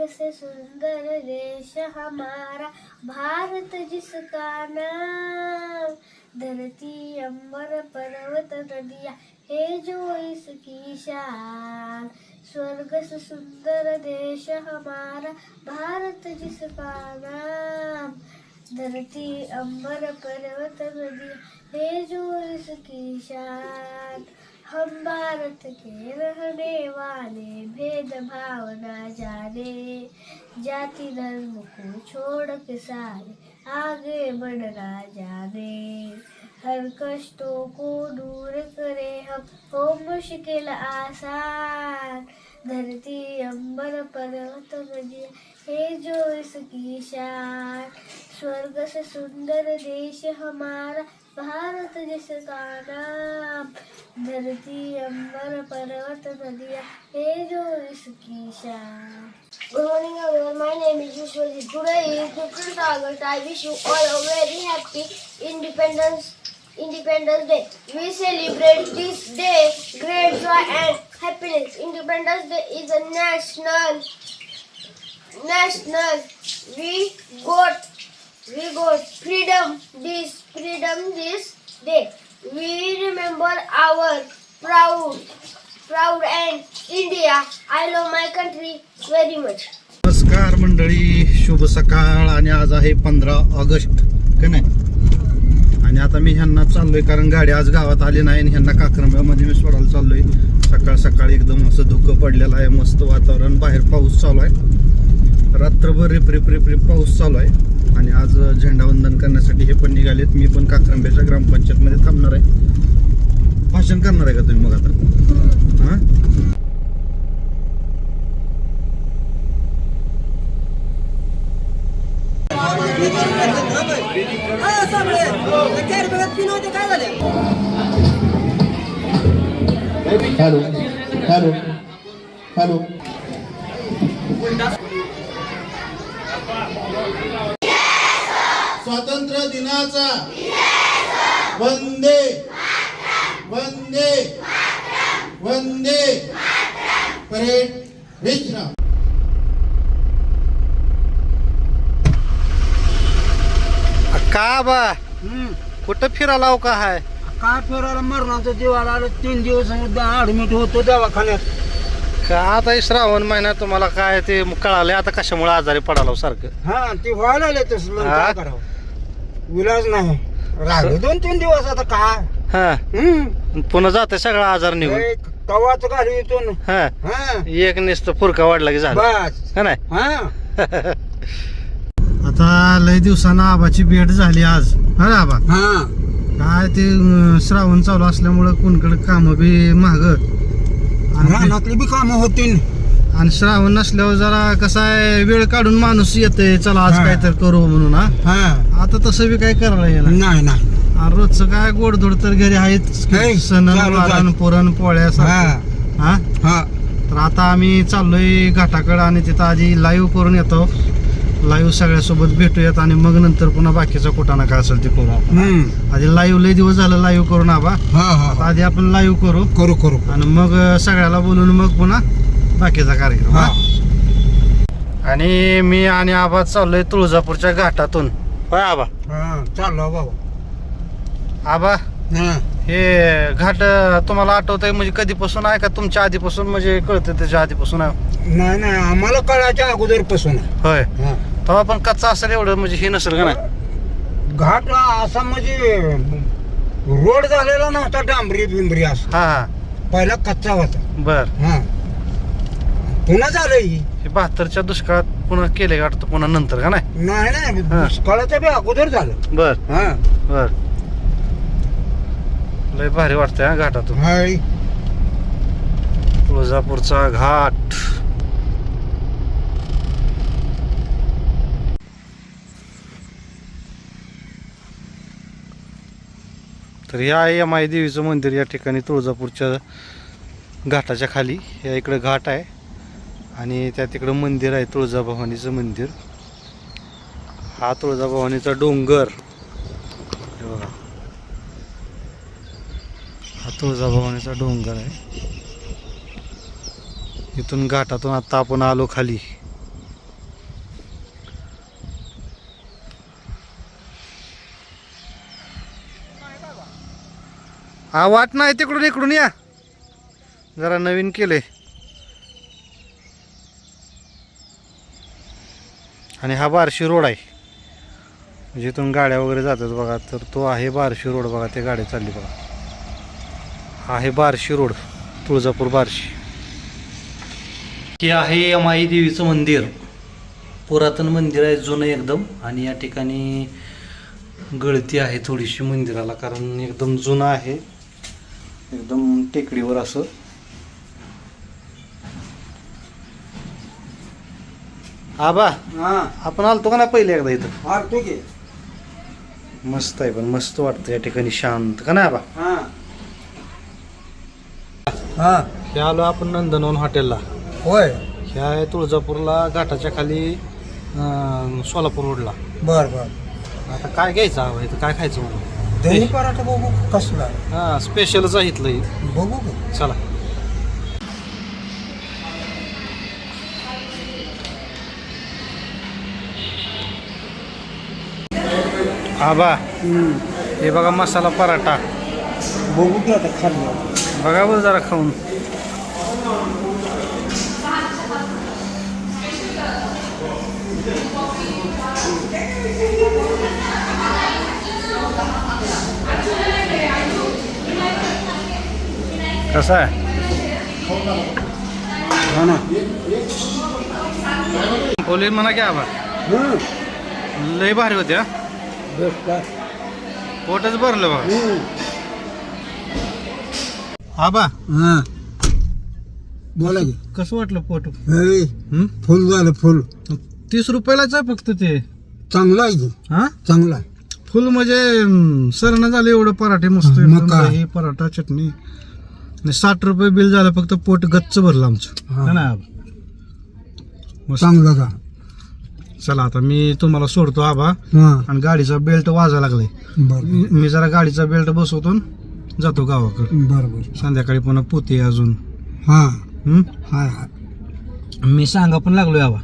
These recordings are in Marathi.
से सुंदर देश हमारा भारत जिसका नाम धरती अंबर पर्वत नदिया है जो इसकी शान। स्वर्ग से सुंदर देश हमारा भारत जिसका नाम धरती अंबर पर्वत नदिया है जो इसकी शान। हम भारत के रहने वाले भेदभाव न जाने जाति धर्म को छोड़ के सारे आगे बढ़ना जाने हर कष्टों को दूर करे हम, हो मुश्किल आसान। धरती अंबर पर्वत मजिया हे जो इसकी शान। स्वर्ग से सुंदर देश हमारा, भारत जिसका नाम। धरती अम्बर पर्वत नदिया हे जो इसकी शान। Good morning everyone my name is I wish very happy independence Independence Day. We celebrate this day great joy and happiness. Independence Day is a national national. We got we got freedom this freedom this day. We remember our proud proud and India. I love my country very much. नमस्कार मंडळी शुभ सकाळ आणि आज आहे पंधरा ऑगस्ट का नाही आणि आता मी ह्यांना चाललोय कारण गाडी आज गावात आली नाही आणि ह्यांना काक्रंब्यामध्ये मी सोडायला चाललोय. सकाळ सकाळी एकदम असं धुकं पडलेलं आहे मस्त वातावरण बाहेर पाऊस चालू आहे. रात्रभर रिप रिप रिप रिप पाऊस चालू आहे. आणि आज झेंडावंदन करण्यासाठी हे पण निघालेत. मी पण काक्रंब्याच्या ग्रामपंचायतमध्ये थांबणार आहे. भाषण करणार आहे का तुम्ही मग आता? हॅलो हॅलो स्वातंत्र्य दिनाचा. वंदे. वंदे. वंदे. परेड विश्राम. का बा? कुठं फिरायला का हाय? काय फिरायला मरणाचं जीवाला आलं? तीन दिवस ऍडमिट होतो दवाखान्यात. का आता हे श्रावण महिना तुम्हाला काय ते कळालंय? आता कशामुळे आजारी पडाला सारखं? हा ते व्हायला आले तसलं? काय करावं? विलाज नाही. राहिले दोन तीन दिवस आता काय? हा. हम्म. पुन्हा जाते सगळा आजार निघून. एक कवाच घाली येतो न. हा. हा. एक नुसतं फुरका वाढला की झालं. बस. नाही? हा. आता लय दिवसानं आबाची भेट झाली आज. हा ना आबा? हा. काय ते श्रावण चालू असल्यामुळं कोणकडे काम बी महाग आणि रानातली बी कामं होतील. आणि श्रावण नसल्यावर जरा कसं आहे वेळ काढून माणूस येते चला आज. काय तर करू म्हणून हा. आता तसं बी काय करायला येणार? नाही नाही. आणि रोजचं काय गोडधोड तर घरी आहेत सण चालू. पुरण पोळ्या. हा. हा? तर आता आम्ही चाललोय घाटाकडं आणि तिथं आधी लाईव्ह करून येतो. लाईव्ह सगळ्यासोबत भेटूयात आणि मग नंतर पुन्हा बाकीचा कुठाना काय असेल ते करू आपण. हम्म. आधी लाईव्ह लय दिवस झालं लाईव्ह करून आबा हा हा आता आधी आपण लाईव्ह करू. करू करू. आणि मग अं, सगळ्याला बोलून मग पुन्हा बाकीचा कार्यक्रम हा? हा? आणि मी आणि आबा चाललोय तुळजापूरच्या घाटातून. होय आबा? हा चाललो बाबा आबा हा. हे घाट अं, तुम्हाला आठवतंय म्हणजे कधीपासून आहे का तुमच्या आधीपासून? म्हणजे कळतं त्याच्या आधीपासून आहे. नाही नाही आम्हाला कळायच्या अगोदरपासून होय. हा. तेव्हा पण कच्चा असेल एवढं म्हणजे हे नसेल का नाही? घाट असा म्हणजे रोड झालेला नव्हता डांबरी बिंबरी असा. हा हा. पहिला कच्चा होता. बर. हा. पुन्हा झालंय ही. हे बहात्तरच्या दुष्काळात पुन्हा केले वाटतं? पुन्हा नंतर का नाही? नाही नाही. हा. दुष्काळाच्या बी अगोदर झालं. बर. हा. बर. लय भारी वाटतंय हा घाटातून. हाय. तुळजापूरचा घाट. तर हे आहे माई देवीचं मंदिर या ठिकाणी तुळजापूरच्या घाटाच्या खाली या इकडं घाट आहे. आणि त्या तिकडं मंदिर आहे तुळजाभवानीचं मंदिर. हा तुळजाभवानीचा डोंगर. हे बघा. हा तुळजाभवानीचा डोंगर आहे. इथून घाटातून आत्ता आपण आलो खाली. हा वाट नाही तिकडून इकडून या. जरा नवीन केले आणि हा बारशी रोड आहे. म्हणजे जिथून गाड्या वगैरे जातात बघा तर तो आहे बारशी रोड बघा ते गाड्या चालली बघा. हा आहे बारशी रोड तुळजापूर बारशी. हे आहे यमाई देवीचं मंदिर. पुरातन मंदिर आहे जुनं एकदम. आणि या ठिकाणी गळती आहे थोडीशी मंदिराला कारण एकदम जुनं आहे. एकदम टेकडीवर असं. आबा हा. आपण आलतो का ना पहिले एकदा इथं? मस्त आहे पण मस्त वाटतं या ठिकाणी शांत. का नाही आबा? हा. आलो आपण नंदनवन हॉटेलला. होय. हे आहे तुळजापूरला घाटाच्या खाली अं, सोलापूर रोडला. बर बर. आता काय घ्यायचं हवं इथं काय खायचं म्हणून? दही. पराठा बघू कसला हा स्पेशलच आहे इथलं हे. बघू का. चला. आबा हे बघा मसाला पराठा. बघू की आता खाल्लं. बघा बरं जरा खाऊन. कसा आहे? हा ना. बोले म्हणा की आबा. लय भारी होते हा. बेस्ट का? पोटच भरलं आबा. हा. बोला की. कसं वाटलं पोट? हं? फुल झालं फुल. तीस रुपयालाच आहे फक्त ते. चांगलं आहे की. हा? चांगलं आहे. फुल म्हणजे सरण झालं एवढं पराठे मस्त मग एकदम काय? दही पराठा चटणी. आणि साठ रुपये बिल झालं फक्त पोट गच्च भरलं आमचं. हा. ना? आबा? मस्त. चांगलं का चला आता मी तुम्हाला सोडतो आबा. हा. आणि गाडीचा बेल्ट वाजायला लागलाय बर. मी मी जरा गाडीचा बेल्ट बसवतो आणि जातो गावाकडे. बर बर. संध्याकाळी पुन्हा पोते अजून. हा. हं? हाय हाय. मी सांगा पण लागलोय आबा.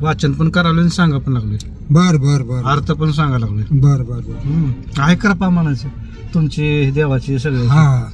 वाचन पण करावलं आणि सांगा पण लागलोय. बर बर बर. अर्थ पण सांगा लागलोय. बर बर बर. हं. आहे कृपा म्हणायचं. तुमची देवाची सगळे हा.